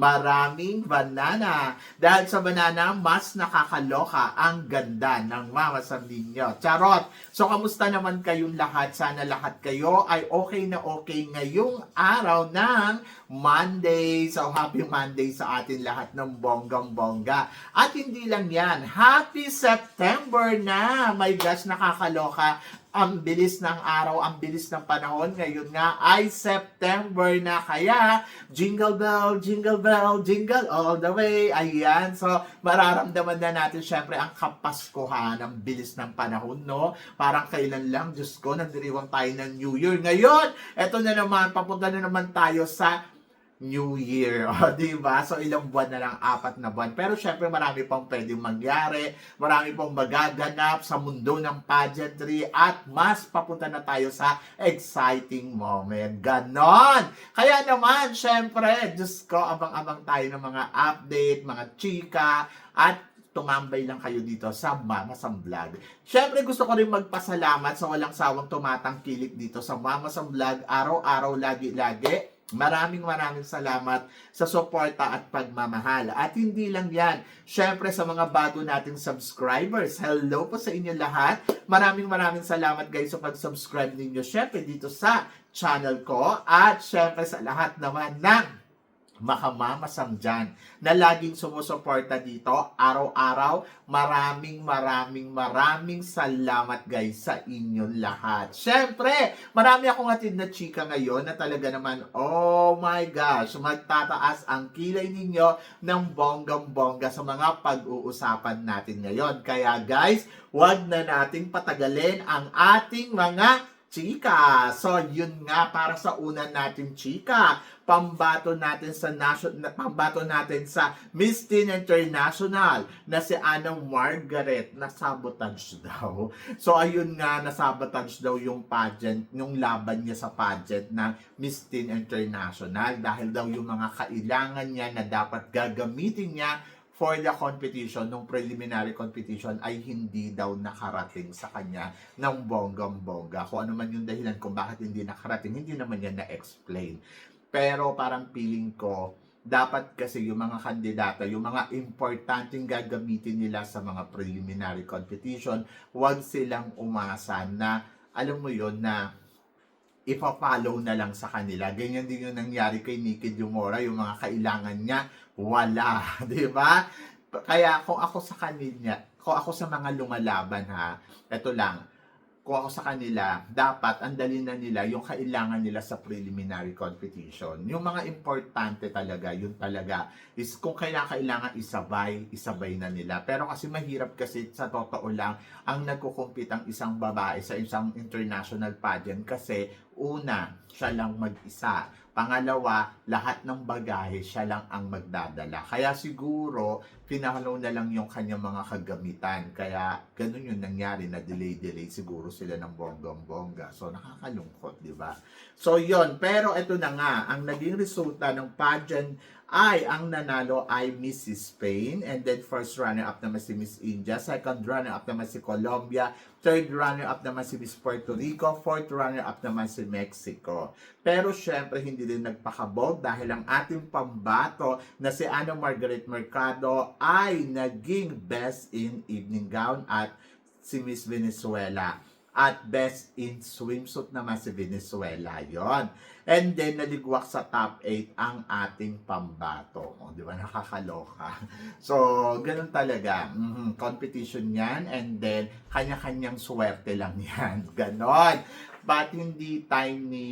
maraming banana. Dahil sa banana, mas nakakaloka ang ganda ng mamasam ninyo. Charot! So, kamusta naman kayong lahat? Sana lahat kayo ay okay na okay ngayong araw ng Monday. So, happy Monday sa atin lahat ng bonggang-bongga. At hindi lang yan, happy September na! My gosh, nakakaloka ang bilis ng araw, ang bilis ng panahon. Ngayon nga ay September na. Kaya, jingle bell, jingle bell, jingle all the way. Ayan. So, mararamdaman na natin syempre ang kapaskuhan, ang bilis ng panahon, no? Parang kailan lang, Diyos ko, nagdiriwang tayo ng New Year. Ngayon, eto na naman, papunta na naman tayo sa New Year. O, di ba? So, ilang buwan na lang, apat na buwan. Pero syempre, marami pang pwedeng mangyari. Marami pang magaganap sa mundo ng pageantry. At mas papunta na tayo sa exciting moment. Ganon! Kaya naman, syempre, Diyos ko, abang-abang tayo ng mga update, mga chika, at tumambay lang kayo dito sa Mama Sam Vlog. Syempre gusto ko rin magpasalamat sa walang sawang tumatangkilik dito sa Mama Sam Vlog. Araw-araw, lagi-lagi. Maraming maraming salamat sa suporta at pagmamahal. At hindi lang yan. Syempre sa mga bago nating subscribers. Hello po sa inyo lahat. Maraming maraming salamat guys sa pag-subscribe ninyo. Syempre dito sa channel ko. At syempre sa lahat naman ng makamamasam dyan na laging sumusuporta dito araw-araw. Maraming maraming maraming salamat guys sa inyong lahat. Siyempre, marami akong atid na chika ngayon na talaga naman, oh my gosh, magtataas ang kilay ninyo ng bonggang-bongga sa mga pag-uusapan natin ngayon. Kaya guys, wag na nating patagalin ang ating mga chika. So, yun nga para sa una natin chika. Pambato natin sa national pambato natin sa Miss Teen International na si Anna Margaret na sabotage daw. So ayun nga nasabotage daw yung pageant, yung laban niya sa pageant ng Miss Teen International dahil daw yung mga kailangan niya na dapat gagamitin niya for the competition, nung preliminary competition, ay hindi daw nakarating sa kanya ng bonggang-bongga. Kung ano man yung dahilan kung bakit hindi nakarating, hindi naman yan na-explain. Pero parang feeling ko, dapat kasi yung mga kandidata, yung mga importanteng gagamitin nila sa mga preliminary competition, huwag silang umasa na, alam mo yon na ipa-follow na lang sa kanila. Ganyan din yung nangyari kay Nikki Dumora, yung mga kailangan niya, wala. di ba? Kaya kung ako sa kanila, kung ako sa mga lumalaban ha, eto lang, kung ako sa kanila, dapat ang dali na nila yung kailangan nila sa preliminary competition. Yung mga importante talaga, yun talaga, is kung kailangan, kailangan isabay, isabay na nila. Pero kasi mahirap kasi sa totoo lang, ang nagkukumpit ang isang babae sa isang international pageant kasi una, siya lang mag-isa. Pangalawa, lahat ng bagahe siya lang ang magdadala. Kaya siguro, pinahalaw na lang yung kanyang mga kagamitan. Kaya ganun yung nangyari na delay-delay siguro sila ng bonggang-bongga. So nakakalungkot, di ba? So yon pero ito na nga, ang naging resulta ng pageant ay ang nanalo ay Mrs. Spain and then first runner-up naman si Miss India, second runner-up naman si Colombia, third runner-up naman si Miss Puerto Rico, fourth runner-up naman si Mexico. Pero syempre hindi din nagpakabog dahil ang ating pambato na si Ana Margaret Mercado ay naging best in evening gown at si Miss Venezuela at best in swimsuit naman si Venezuela yon. And then, naligwak sa top 8 ang ating pambato. O, di ba? Nakakaloka. So, ganun talaga. Mhm, Competition yan. And then, kanya-kanyang swerte lang yan. Ganon. But hindi time ni,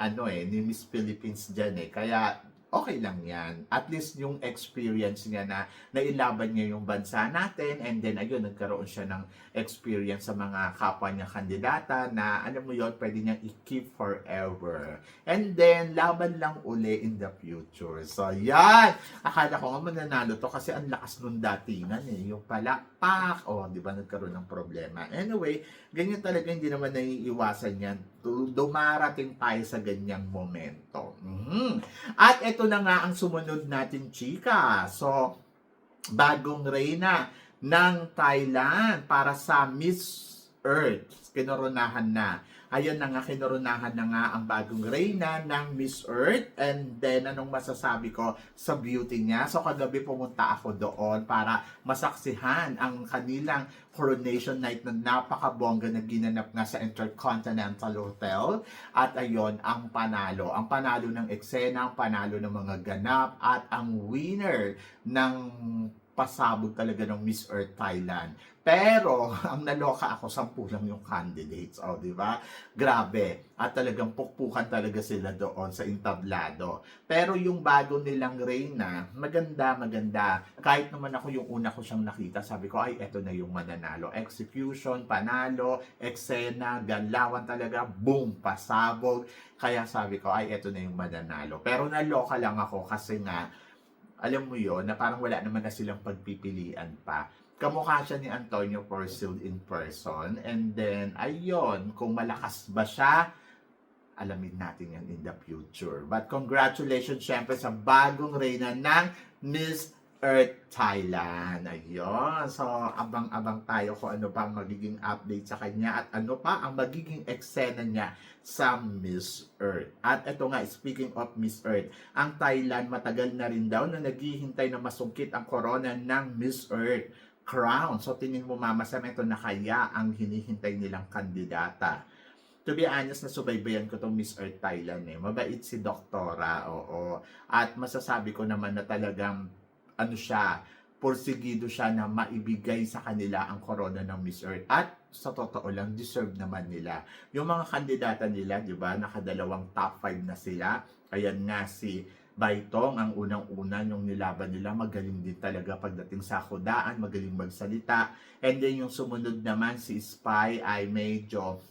ano eh, ni Miss Philippines dyan eh. Kaya, okay lang yan. At least yung experience niya na nailaban niya yung bansa natin and then ayun, nagkaroon siya ng experience sa mga kapwa niya kandidata na alam mo yon pwede niyang i-keep forever. And then, laban lang uli in the future. So, yan! Akala ko nga mananalo to kasi ang lakas nung datingan eh. Yung palakpak, o, oh, di ba, nagkaroon ng problema. Anyway, ganyan talaga hindi naman naiiwasan yan. Dumarating tayo sa ganyang momento. Mhm. At ito na nga ang sumunod natin, chika. So, bagong reyna ng Thailand para sa Miss Earth. Kinoronahan na. Ayun na nga, kinoronahan na nga ang bagong reyna ng Miss Earth. And then, anong masasabi ko sa beauty niya? So, kagabi pumunta ako doon para masaksihan ang kanilang coronation night na napakabongga na ginanap nga sa Intercontinental Hotel. At ayun, ang panalo. Ang panalo ng eksena, ang panalo ng mga ganap, at ang winner ng pasabog talaga ng Miss Earth Thailand. Pero, ang naloka ako, sampu lang yung candidates. O, di ba? Grabe. At talagang pukpukan talaga sila doon sa intablado. Pero yung bago nilang Reyna, maganda, maganda. Kahit naman ako yung una ko siyang nakita, sabi ko, ay, eto na yung mananalo. Execution, panalo, eksena, galawan talaga, boom, pasabog. Kaya sabi ko, ay, eto na yung mananalo. Pero naloka lang ako kasi nga, alam mo yon na parang wala naman na silang pagpipilian pa. Kamukha siya ni Antonio Porcel in person. And then, ayun, kung malakas ba siya, alamin natin yan in the future. But congratulations syempre sa bagong reyna ng Miss Earth Thailand. Ayun. So, abang-abang tayo kung ano pa ang magiging update sa kanya at ano pa ang magiging eksena niya sa Miss Earth. At ito nga, speaking of Miss Earth, ang Thailand matagal na rin daw na naghihintay na masungkit ang corona ng Miss Earth crown. So, tingin mo, Mama Sam, ito na kaya ang hinihintay nilang kandidata. To be honest, nasubaybayan ko tong Miss Earth Thailand eh. Mabait si Doktora, oo. At masasabi ko naman na talagang, ano siya, porsigido siya na maibigay sa kanila ang corona ng Miss Earth. At sa totoo lang, deserve naman nila. Yung mga kandidata nila, di ba, nakadalawang top 5 na sila. Ayan nga si Baitong, ang unang-una yung nilaban nila, magaling din talaga pagdating sa kudaan, magaling magsalita. And then yung sumunod naman, si Spy ay medyo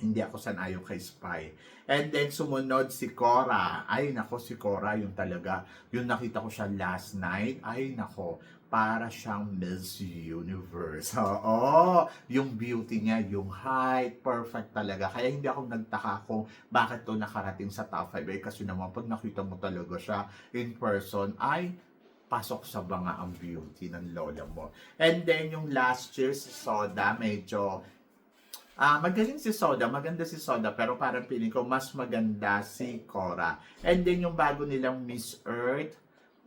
hindi ako sanayon kay Spy. And then sumunod si Cora. Ay nako si Cora yung talaga. Yung nakita ko siya last night. Ay nako para siyang Miss Universe. Oo, yung beauty niya, yung height, perfect talaga. Kaya hindi ako nagtaka kung bakit to nakarating sa top 5. Eh, kasi naman pag nakita mo talaga siya in person, ay pasok sa banga ang beauty ng lola mo. And then yung last year si Soda, medyo Ah, magaling si Soda, maganda si Soda, pero parang feeling ko mas maganda si Cora. And then yung bago nilang Miss Earth,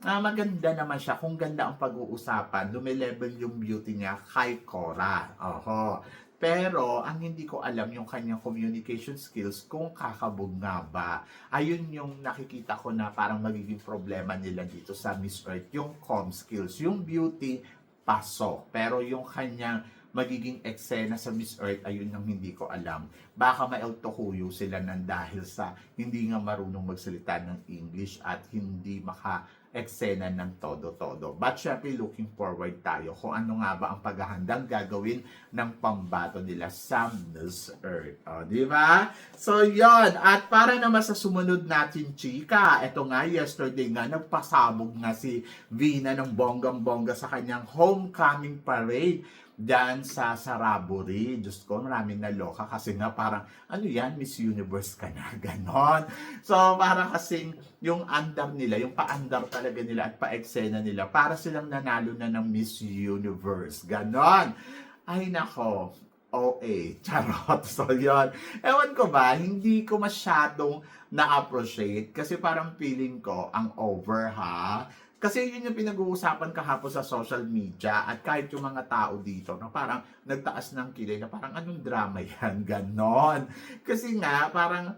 ah, maganda naman siya. Kung ganda ang pag-uusapan, lumilevel yung beauty niya kay Cora. Oho. Pero, ang hindi ko alam yung kanyang communication skills kung kakabog nga ba. Ayun yung nakikita ko na parang magiging problema nila dito sa Miss Earth. Yung com skills. Yung beauty, pasok. Pero yung kanyang magiging eksena sa Miss Earth, ayun yung hindi ko alam. Baka maeltokuyo sila ng dahil sa hindi nga marunong magsalita ng English at hindi maka eksena ng todo-todo. But syempre, looking forward tayo kung ano nga ba ang paghahandang gagawin ng pambato nila sa Miss Earth. O, di ba? So, yon At para naman sa sumunod natin, chika, eto nga, yesterday nga, nagpasabog nga si Vina ng bonggang-bongga sa kanyang homecoming parade dyan sa Saraburi. Diyos ko, maraming naloka kasi nga parang, ano yan, Miss Universe ka na, ganon. So, parang kasing yung andar nila, yung paandar talaga nila at pa-eksena nila, para silang nanalo na ng Miss Universe, ganon. Ay nako, OA, charot. So, yun. Ewan ko ba, hindi ko masyadong na-appreciate kasi parang feeling ko ang over ha. Kasi yun yung pinag-uusapan kahapon sa social media at kahit yung mga tao dito na parang nagtaas ng kilay na parang anong drama yan, ganon. Kasi nga, parang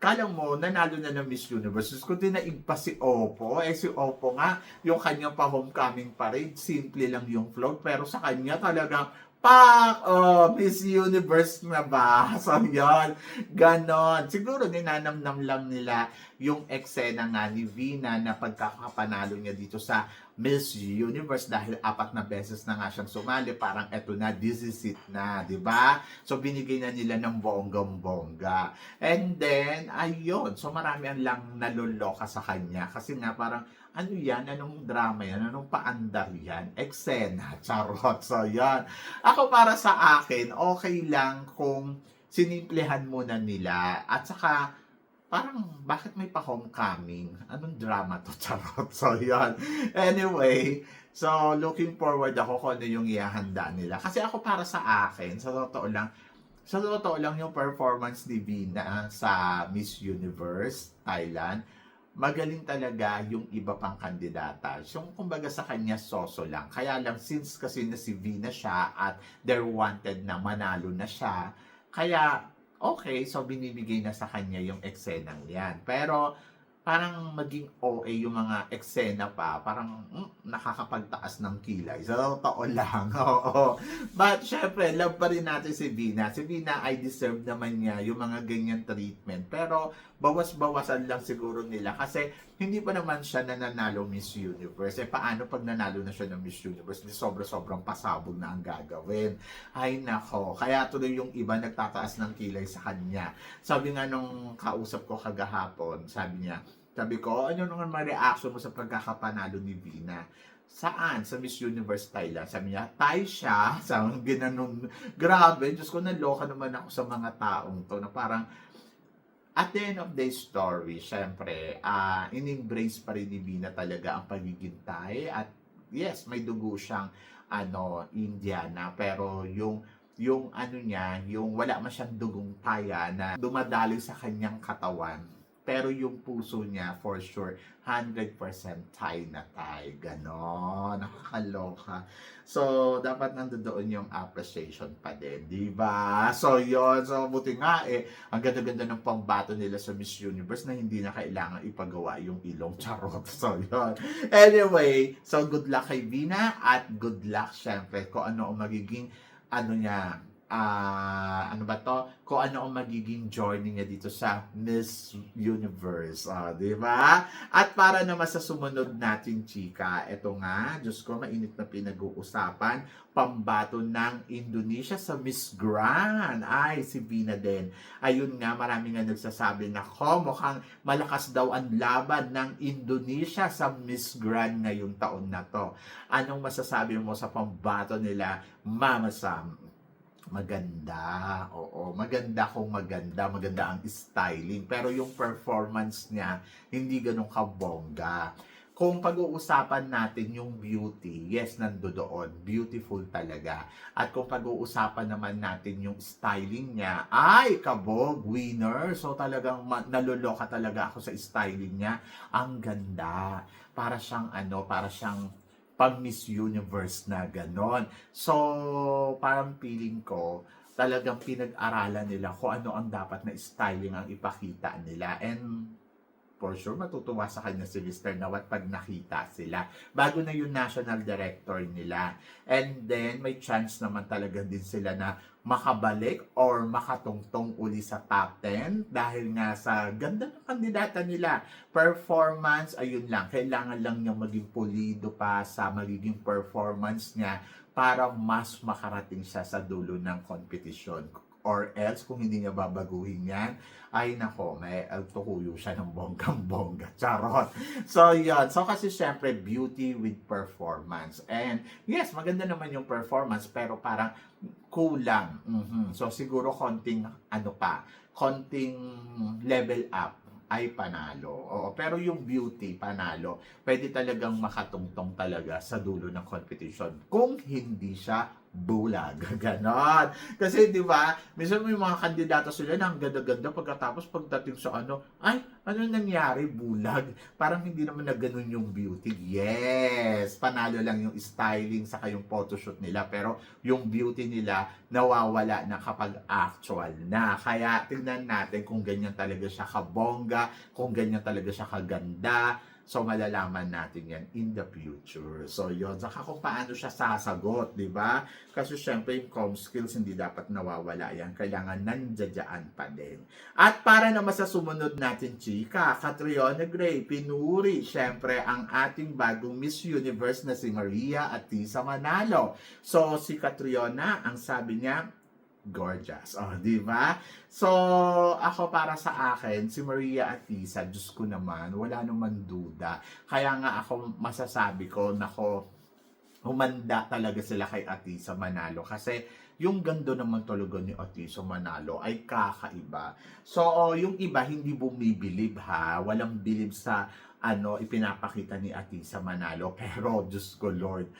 kala mo, nanalo na ng Miss Universe. Kung dinaig pa si Oppo, eh si Oppo nga, yung kanyang pa-homecoming parade, simple lang yung float, pero sa kanya talagang Pak! Oh, Miss Universe na ba? So, yun. Ganon. Siguro ninanamnam lang nila yung eksena nga ni Vina na pagkakapanalo niya dito sa Miss Universe dahil apat na beses na nga siyang sumali. Parang eto na, this is it na, di ba? So, binigay na nila ng bonggang-bongga. And then, ayun. So, marami ang lang naluloka sa kanya. Kasi nga, parang, ano yan? Anong drama yan? Anong paandar yan? Eksena. Charot. So, yan. Ako para sa akin, okay lang kung sinimplehan muna nila. At saka, parang bakit may pa-homecoming? Anong drama to? Charot. So, yan. Anyway, so looking forward ako kung ano yung ihahanda nila. Kasi ako para sa akin, sa totoo lang, sa totoo lang yung performance ni Vina sa Miss Universe Thailand, magaling talaga yung iba pang kandidata. Yung kumbaga sa kanya soso lang. Kaya lang since kasi na si Vina siya at they're wanted na manalo na siya, kaya okay, so binibigay na sa kanya yung eksenang yan. Pero parang maging OA yung mga eksena pa, parang mm, nakakapagtaas ng kilay. Sa totoo lang, oo. But syempre, love pa rin natin si Vina. Si Vina ay deserve naman niya yung mga ganyan treatment. Pero bawas-bawasan lang siguro nila kasi hindi pa naman siya nananalo Miss Universe. Eh paano pag nanalo na siya ng Miss Universe? Di sobra-sobrang pasabog na ang gagawin. Ay nako, kaya tuloy yung iba nagtataas ng kilay sa kanya. Sabi nga nung kausap ko kagahapon, sabi niya, sabi ko, ano naman mga reaction mo sa pagkakapanalo ni Vina? Saan? Sa Miss Universe Thailand. Sabi niya, Thai siya. Sabi ginanon. Grabe, Diyos ko, naloka naman ako sa mga taong to na parang at the end of the story, syempre, ah in-embrace pa rin ni Vina talaga ang pagiging Thai. At yes, may dugo siyang ano, Indiana. Pero yung yung ano niya, yung wala man siyang dugong Thaya na dumadaloy sa kanyang katawan. Pero yung puso niya, for sure, 100% Thai na Thai. Ganon. Nakakaloka. So, dapat nandoon yung appreciation pa din. di ba? So, yon So, buti nga eh, ang ganda-ganda ng pambato nila sa Miss Universe na hindi na kailangan ipagawa yung ilong charot. So, yon Anyway, so good luck kay Vina at good luck syempre kung ano ang magiging ano niya, ah ano ba to? Kung ano ang magiging journey niya dito sa Miss Universe. Ah, di ba? At para naman sa sumunod natin, chika, eto nga, Diyos ko, mainit na pinag-uusapan, pambato ng Indonesia sa Miss Grand. Ay, si Vina din. Ayun nga, marami nga nagsasabi na, ko, mukhang malakas daw ang laban ng Indonesia sa Miss Grand ngayong taon na to. Anong masasabi mo sa pambato nila, Mama Sam? Maganda. Oo, maganda kung maganda. Maganda ang styling. Pero yung performance niya, hindi ganun kabongga. Kung pag-uusapan natin yung beauty, yes, nandoon. Beautiful talaga. At kung pag-uusapan naman natin yung styling niya, ay, kabog, winner. So talagang naluloka talaga ako sa styling niya. Ang ganda. Para siyang ano, para siyang pang Miss Universe na ganon. So, parang feeling ko, talagang pinag-aralan nila kung ano ang dapat na styling ang ipakita nila. And for sure, matutuwa sa kanya si Mr. Nawat pag nakita sila. Bago na yung national director nila. And then, may chance naman talaga din sila na makabalik or makatungtong uli sa top 10 dahil nga sa ganda ng kandidata nila. Performance, ayun lang, kailangan lang niya maging pulido pa sa magiging performance niya para mas makarating siya sa dulo ng kompetisyon. Or else, kung hindi niya babaguhin yan, ay nako, may altukuyo siya ng bonggang-bongga. Charot. So, yun. So, kasi syempre, beauty with performance. And, yes, maganda naman yung performance, pero parang kulang. Mhm. So, siguro konting, ano pa, konting level up ay panalo. Oo, pero yung beauty, panalo. Pwede talagang makatungtong talaga sa dulo ng competition kung hindi siya bulag. Ganon. Kasi, di ba, minsan may mga kandidato sila na ang ganda-ganda pagkatapos pagdating sa ano, ay, ano nangyari? Bulag. Parang hindi naman na ganun yung beauty. Yes! Panalo lang yung styling saka yung photoshoot nila. Pero yung beauty nila nawawala na kapag actual na. Kaya tingnan natin kung ganyan talaga siya kabongga, kung ganyan talaga siya kaganda. So, malalaman natin yan in the future. So, yun. Saka kung paano siya sasagot, di ba? Kasi syempre, yung com skills hindi dapat nawawala yan. Kailangan nandiyadyaan pa din. At para naman sa sumunod natin, chika, Catriona Gray, pinuri, syempre, ang ating bagong Miss Universe na si Maria Atisa Manalo. So, si Catriona, ang sabi niya, gorgeous. Oh, di ba? So, ako para sa akin, si Maria Atisa, Diyos ko naman, wala naman duda. Kaya nga ako masasabi ko, nako, humanda talaga sila kay Atisa Manalo. Kasi yung gando naman talaga ni Atisa Manalo ay kakaiba. So, oh, yung iba hindi bumibilib ha. Walang bilib sa ano ipinapakita ni Atisa Manalo. Pero, Diyos ko Lord,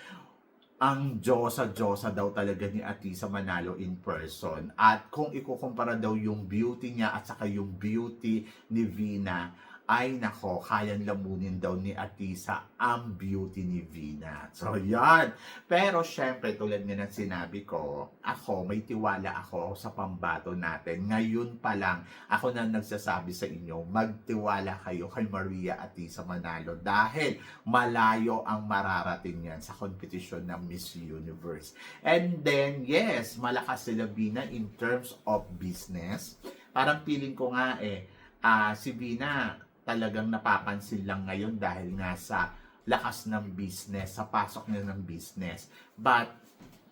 ang Diyosa-Diyosa daw talaga ni Atisa Manalo in person. At kung ikukumpara daw yung beauty niya at saka yung beauty ni Vina, ay nako, kayang lamunin daw ni Atisa ang beauty ni Vina. So, yan. Pero, syempre, tulad nga ng sinabi ko, ako, may tiwala ako sa pambato natin. Ngayon pa lang, ako na nagsasabi sa inyo, magtiwala kayo kay Maria Atisa Manalo dahil malayo ang mararating yan sa kompetisyon ng Miss Universe. And then, yes, malakas sila Bina in terms of business. Parang feeling ko nga eh, ah, si Bina talagang napapansin lang ngayon dahil nga sa lakas ng business, sa pasok niya ng business. But,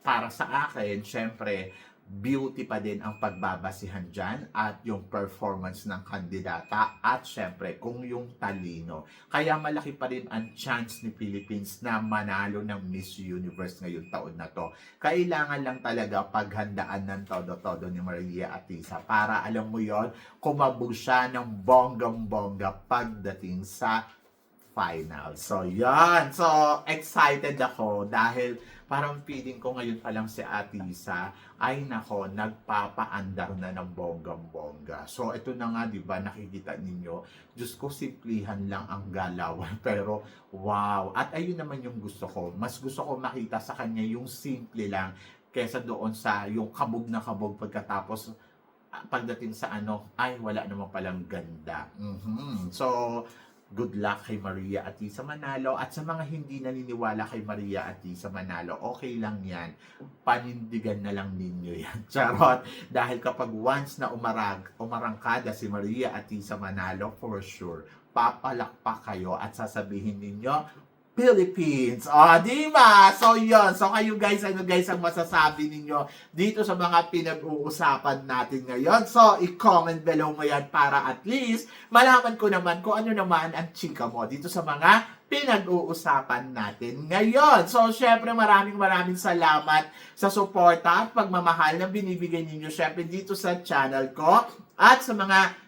para sa akin, syempre, beauty pa din ang pagbabasihan dyan at yung performance ng kandidata at syempre kung yung talino. Kaya malaki pa rin ang chance ni Philippines na manalo ng Miss Universe ngayong taon na to. Kailangan lang talaga paghandaan ng todo-todo ni Maria Atisa para alam mo yon kumabog siya ng bonggang-bongga pagdating sa final. So, yan. So, excited ako dahil parang feeling ko ngayon pa lang si Atisa ay nako, nagpapaandar na ng bonggang-bongga. So, ito na nga, di ba, nakikita ninyo, Diyos ko, simplihan lang ang galawan. Pero, wow. At ayun naman yung gusto ko. Mas gusto ko makita sa kanya yung simple lang kesa doon sa yung kabog na kabog pagkatapos ah, pagdating sa ano, ay wala naman palang ganda. Mhm. So, good luck kay Maria Atisa Manalo at sa mga hindi naniniwala kay Maria Atisa Manalo, okay lang yan. Panindigan na lang ninyo yan. Charot. Dahil kapag once na umarag, umarangkada si Maria Atisa Manalo, for sure, papalakpak kayo at sasabihin ninyo, Philippines. O, di ba? So, yun. So, kayo guys, ano guys ang masasabi ninyo dito sa mga pinag-uusapan natin ngayon? So, i-comment below mo yan para at least malaman ko naman kung ano naman ang chika mo dito sa mga pinag-uusapan natin ngayon. So, syempre, maraming maraming salamat sa suporta at pagmamahal na binibigay ninyo syempre dito sa channel ko at sa mga